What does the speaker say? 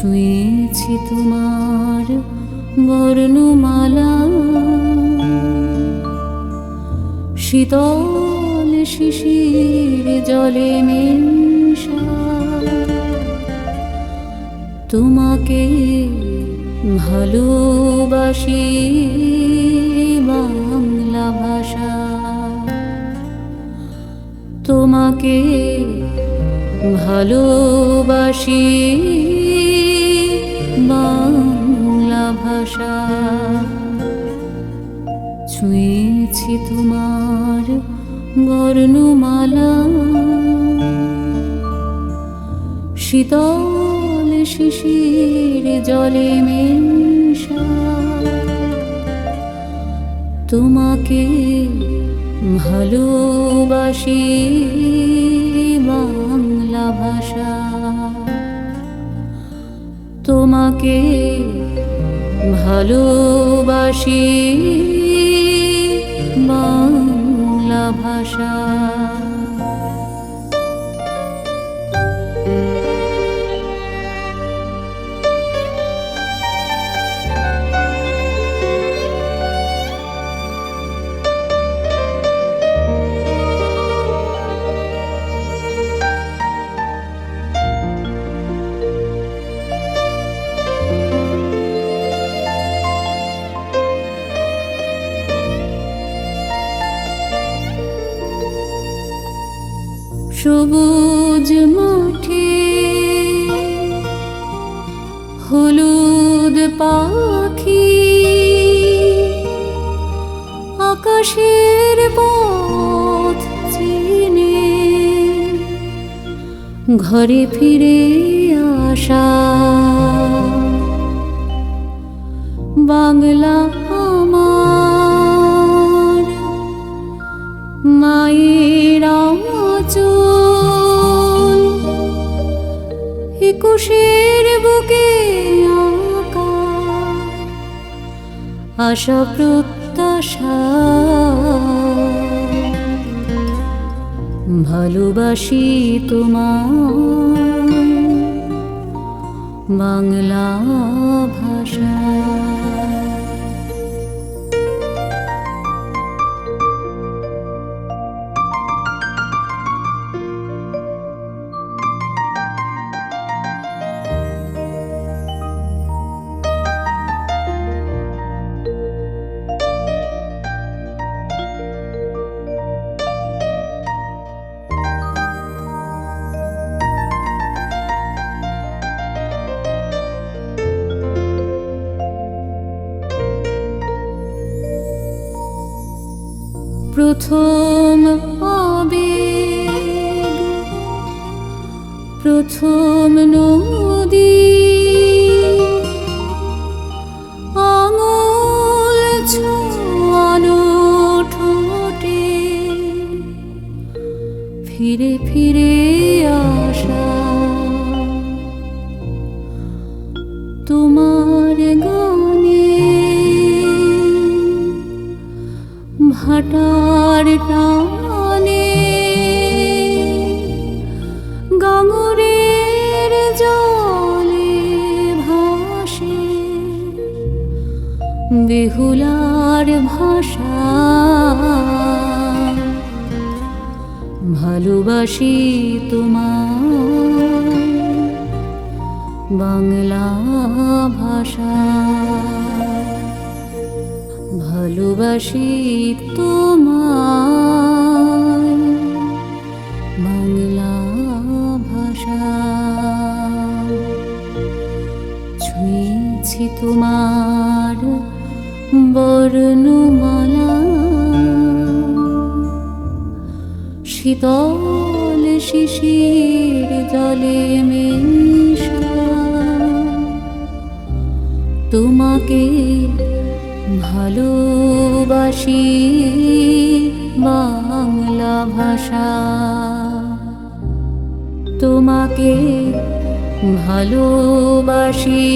ছুঁয়েছি তোমার বর্ণমালা। শীতল শিশির জলে তোমাকে ভালোবাসি বাংলা ভাষা। তোমাকে ভালোবাসি ভাষা ছুঁয়েছি তোমার বর্ণমালা। শীতল শিশির জলে মেশা। তোমাকে ভালোবাসি বাংলা ভাষা। তোমাকে ভালোবাসি বাংলা ভাষা। সবুজ মাঠে হলুদ পাখি আকাশের পথ চিনে ঘরে ফিরে আসা বাংলা আশা প্রত্যাশা ভালোবাসি তোমার বাংলা ভাষা প্রথম আবেগ প্রথম নদী ভাটার টানে গাঙরের জলে ভাসে বেহুলার ভাষা। ভালোবাসি তোমার বাংলা ভাষা। ভালোবাসি তোমার বাংলা ভাষা। ছুঁয়েছি তোমার বর্ণমালা। শীতল শিশির জলে মেশা। তোমাকে ভালোবাসি বাংলা ভাষা। তোমাকে ভালোবাসি।